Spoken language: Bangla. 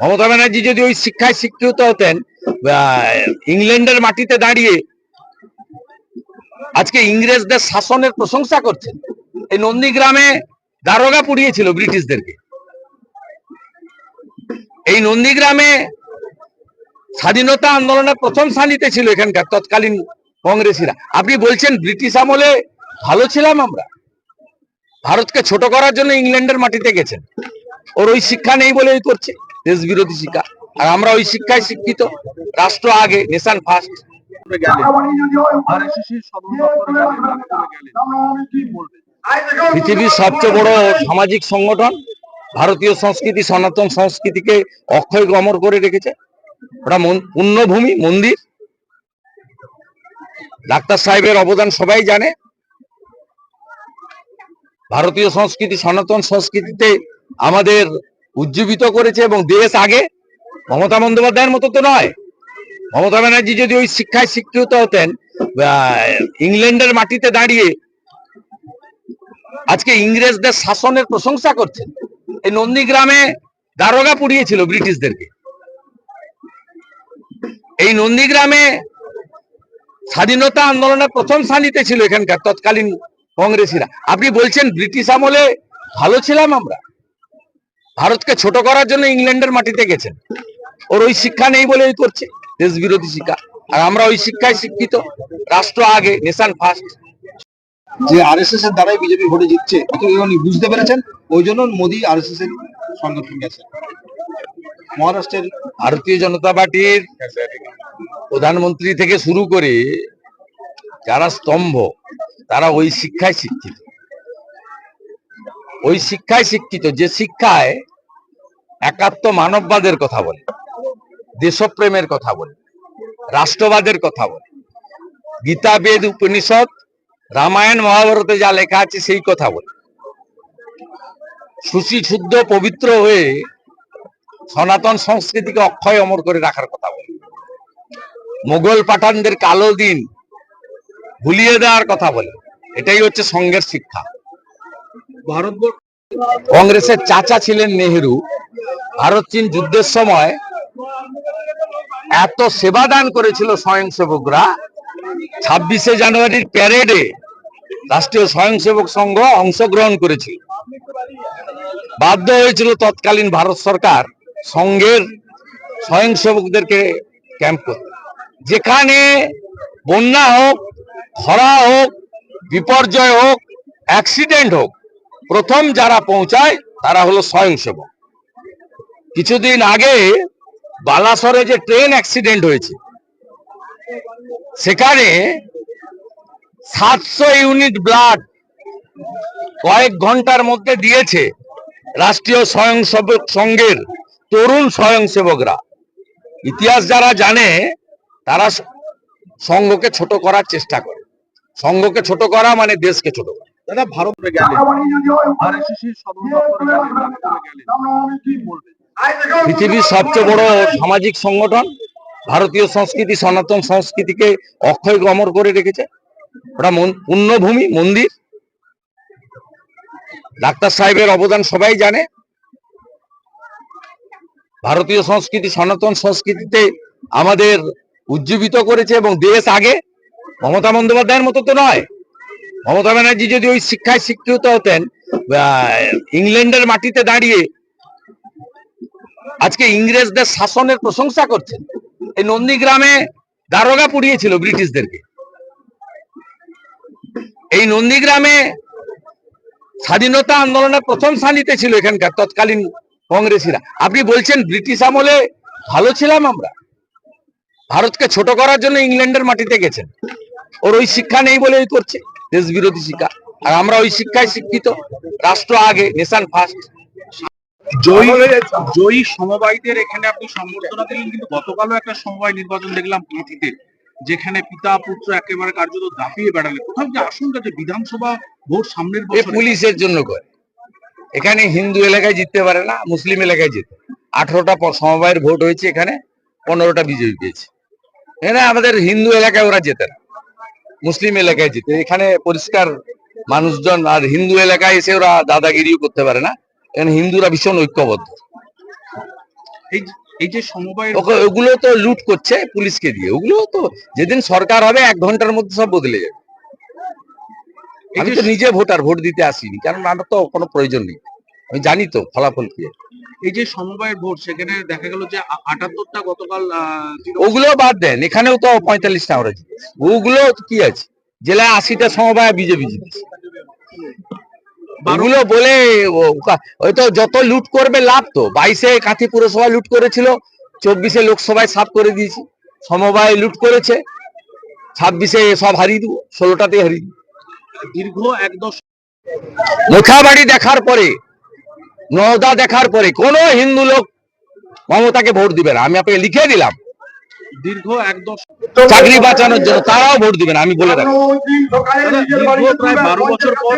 মমতা ব্যানার্জি যদি ওই শিক্ষায় শিক্ষিত হতেন ইংল্যান্ডের মাটিতে দাঁড়িয়ে আজকে ইংরেজদের শাসনের প্রশংসা করছেন, এই নন্দীগ্রামে দারোগা পুড়িয়েছিল ব্রিটিশদেরকে। এই নন্দীগ্রামে স্বাধীনতা আন্দোলনের প্রথম সানিতে ছিল এখানকার তৎকালীন কংগ্রেসীরা। আপনি বলছেন ব্রিটিশ আমলে ভালো ছিলাম আমরা। ভারতকে ছোট করার জন্য ইংল্যান্ডের মাটিতে গেছেন। ওর ওই শিক্ষা নেই বলে ওই করছে। দেশ বিরোধী শিক্ষা। আর আমরা ওই শিক্ষায় শিক্ষিত। রাষ্ট্র আগে নেশন ফার্স্ট পৃথিবীর সবচেয়ে বড় সামাজিক সংগঠন ভারতীয় সংস্কৃতি, সনাতন সংস্কৃতিকে অক্ষয় অমর করে রেখেছে। ওটা পুণ্যভূমি, মন্দির। ডাক্তার সাহেবের অবদান সবাই জানে। ভারতীয় সংস্কৃতি, সনাতন সংস্কৃতিতে আমাদের উজ্জীবিত করেছে এবং দেশ আগে মমতা বন্দ্যোপাধ্যায়ের মতো তো নয়। মমতা ব্যানার্জি যদি ওই শিক্ষায় শিক্ষিত হতেন ইংল্যান্ডের মাটিতে দাঁড়িয়ে আজকে ইংরেজদের শাসনের প্রশংসা করছেন, এই নন্দীগ্রামে দারোগা পুড়িয়েছিল ব্রিটিশদেরকে। এই নন্দীগ্রামে স্বাধীনতা আন্দোলনের প্রথম সানিতে ছিল এখানকার তৎকালীন কংগ্রেসীরা। আপনি বলছেন ব্রিটিশ আমলে ভালো ছিলাম আমরা। ভারতকে ছোট করার জন্য ইংল্যান্ডের মাটিতে গেছেন। ওর ওই শিক্ষা নেই বলে ওই করছে দেশ বিরোধী শিক্ষা। আর আমরা ওই শিক্ষায় শিক্ষিত রাষ্ট্র আগে নেশন ফার্স্ট যে আরএসএস এর দ্বারাই বিজেপি ভোটে জিতছে উনি বুঝতে পেরেছেন? ওই জন্য মোদী আর এস এস এর সংগঠন গেছেন। মহারাষ্ট্রের ভারতীয় জনতা পার্টির প্রধানমন্ত্রী থেকে শুরু করে যারা স্তম্ভ তারা ওই শিক্ষায় শিক্ষিত। ওই শিক্ষায় শিক্ষিত, যে শিক্ষায় একাত্ম মানববাদের কথা বলে, দেশপ্রেমের কথা বলে, রাষ্ট্রবাদের কথা বলে। গীতা বেদ উপনিষদ, রামায়ণ মহাভারতে যা লেখা আছে সেই কথা বলে। সুশি শুদ্ধ পবিত্র হয়ে সনাতন সংস্কৃতিকে অক্ষয় অমর করে রাখার কথা বলে। মোগল পাঠানদের কালো দিন ভুলিয়ে দেওয়ার কথা বলে। এটাই হচ্ছে সঙ্গের শিক্ষা। কংগ্রেসের চাচা ছিলেন নেহেরু। ভারত চীন যুদ্ধের সময় এত সেবা দান করেছিল স্বয়ংসেবকরা। ছাব্বিশে জানুয়ারির প্যারেডে রাষ্ট্রীয় স্বয়ংসেবক সংঘ অংশগ্রহণ করেছিল। বাধ্য হয়েছিল তৎকালীন ভারত সরকার সংঘের স্বয়ংসেবকদেরকে ক্যাম্প করতে। যেখানে বন্যা হোক, খরা হোক, বিপর্যয় হোক অ্যাক্সিডেন্ট হোক প্রথম যারা পৌঁছায়, তারা হলো স্বয়ংসেবক। কিছুদিন আগে বালাসরে যে ট্রেন অ্যাক্সিডেন্ট হয়েছে, সেখানে সাতশো ইউনিট ব্লাড কয়েক ঘণ্টার মধ্যে দিয়েছে রাষ্ট্রীয় স্বয়ংসেবক সংঘের তরুণ স্বয়ংসেবকরা। ইতিহাস যারা জানে, তারা সংঘকে ছোট করার চেষ্টা করে। সংঘকে ছোট করা মানে দেশকে ছোট করা। দাদা ভারতে গেলেন। আরএসএস এর সদর দপ্তরে গেলেন গেলেন। কি বলবেন পৃথিবীর সবচেয়ে বড় সামাজিক সংগঠন ভারতীয় সংস্কৃতি সনাতন সংস্কৃতিকে অক্ষয় অমর করে রেখেছে। ওটা মন- পুণ্যভূমি মন্দির। ডাক্তার সাহেবের অবদান সবাই জানে। ভারতীয় সংস্কৃতি সনাতন সংস্কৃতিতে আমাদের উজ্জীবিত করেছে এবং দেশ আগে। মমতা বন্দ্যোপাধ্যায়ের মতো তো নয়। মমতা ব্যানার্জি যদি ওই শিক্ষায় শিক্ষিত হতেন ইংল্যান্ডের মাটিতে দাঁড়িয়ে আজকে ইংরেজদের শাসনের প্রশংসা করছেন, এই নন্দীগ্রামে দারোগা পুড়িয়েছিল ব্রিটিশদেরকে। এই নন্দীগ্রামে স্বাধীনতা আন্দোলনের প্রথম সানিতে ছিল এখানকার তৎকালীন কংগ্রেসীরা। আপনি বলছেন ব্রিটিশ আমলে ভালো ছিলাম আমরা। ভারতকে ছোট করার জন্য ইংল্যান্ডের মাটিতে গেছেন। ওর ওই শিক্ষা নেই বলে করছে। দেশ বিরোধী শিক্ষা। আর আমরা ওই শিক্ষায় শিক্ষিত। রাষ্ট্র আগে নেশন ফার্স্ট জয়ী জয়ী সমবায়ীদের এখানে আপনি সম্বর্ধনা দিলেন কিন্তু গতকালও একটা সমবায় নির্বাচন দেখলাম কাঁথিতে যেখানে পিতা পুত্র একেবারে কার্যত দাপিয়ে বেড়ালে। কোথাও যে আশঙ্কা যে বিধানসভা ভোট সামনের পুলিশের জন্য করে। এখানে হিন্দু এলাকায় জিততে পারে না মুসলিম এলাকায় জিতে আঠারোটা সমবায়ের ভোট হয়েছে এখানে পনেরোটা বিজয়ী পেয়েছে। এখানে আমাদের হিন্দু এলাকায় ওরা জেতে না। মুসলিম এলাকায় জিতে এখানে পরিষ্কার মানুষজন আর হিন্দু এলাকায় এসে ওরা দাদাগিরিও করতে পারে না। এখানে হিন্দুরা ভীষণ ঐক্যবদ্ধ। এই যে- এই যে ওগুলো তো লুট করছে পুলিশকে দিয়ে। ওগুলো তো যেদিন সরকার হবে এক ঘণ্টার মধ্যে সব বদলে যাবে। আমি তো নিজে ভোটার ভোট দিতে আসিনি কারণ আমার তো কোনো প্রয়োজন নেই। আমি জানি তো ফলাফল কি। এই যে সমবায়ের ভোট সেখানে দেখা গেল যে আটাত্তরটা গতকাল ওগুলো বাদ দেন এখানেও তো পঁয়তাল্লিশটা আমরা জিতেছি। ওগুলো কি আছে? জেলায় আশিটা সমবায় বিজেপি জিতেছে। ওগুলো বলে ওই তো যত লুট করবে লাভ তো। বাইশে কাঁথি পুরসভা লুট করেছিল চব্বিশে লোকসভায় সাফ করে দিয়েছি। সমবায় লুট করেছে ছাব্বিশে সব হারিয়ে দেবো ষোলোটাতে হারিয়ে দেবো। দীর্ঘ এক দশক মুখাবাড়ি দেখার পরে নওদা দেখার পরে কোন হিন্দু লোক মমতাকে ভোট দিবে না। আমি আপনাকে লিখে দিলাম। দীর্ঘ এক দশক চাকরি বাঁচানোর জন্য তারাও ভোট দিবে না আমি বলে রাখি প্রায় বারো বছর পর